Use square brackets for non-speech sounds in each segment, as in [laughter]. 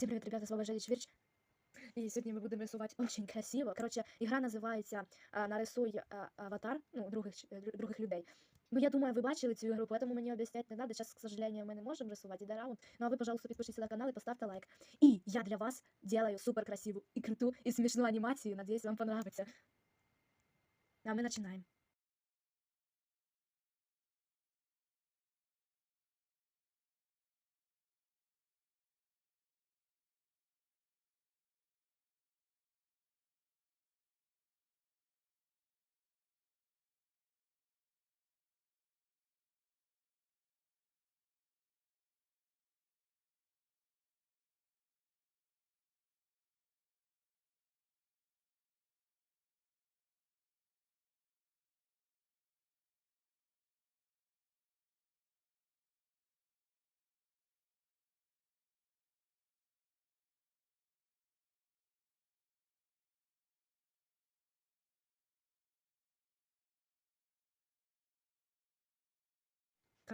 Всем привет, ребята, с вами Женя Чвирч. И сегодня мы будем рисовать очень красиво. Короче, игра називається а, Нарисуй а, аватар, ну, других, ч- лю- других людей. Ну, я думаю, ви бачили цю ігру, поэтому мені об'яснять не надо. Сейчас, к сожалению, мы не можем рисовать, иде раунд. Ну, а вы, пожалуйста, подпишитесь на канал и поставьте лайк. И я для вас делаю супер красивую и крутую и смешную анимацию. Надеюсь, вам понравится. А мы начинаем.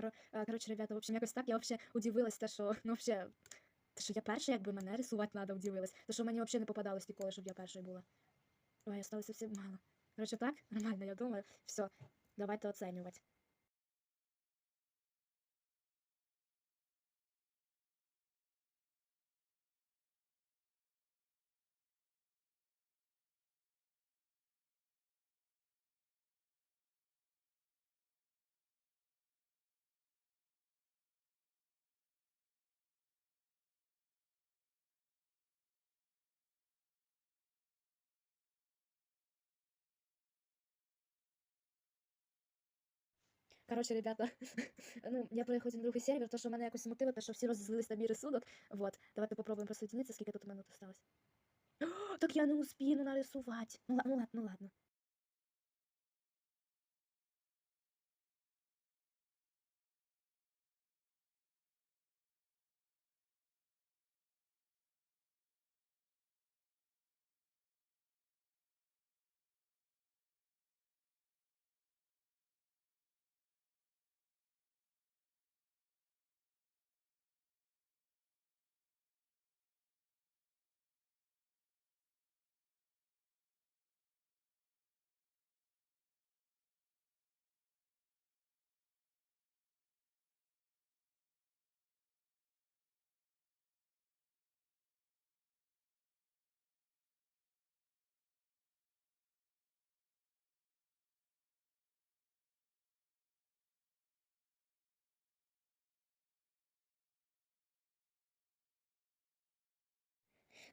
Е, Короче, ребята, в общем, якось так. Я вообще удивилась, те, що, ну, вообще, те, що я перша, якби мене рисувати треба, удивилась. Те, що мені взагалі не попадалось ніколи, щоб я першою була. Ой, осталося все мало. Короче, так, нормально, я думаю. Все, давайте оцінювати. Короче, ребята, [laughs] ну, я переходжу на другий сервер, то, що мене якось мотиви, те, що всі розізлились на мій рисунок. Вот, давайте попробуємо присоединитися, скільки тут минут осталось. [gasps] Так я не успію нарисувати. Ну, ну ладно, ну ладно.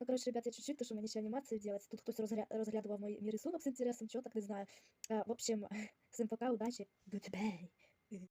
Ну, короче, ребят, я чуть-чуть, потому что мне еще анимацию делать. Тут кто-то разгля... разглядывал мой, мій рисунок с интересом, что так не знаю. А, в общем, [laughs] всем пока, удачи, goodbye.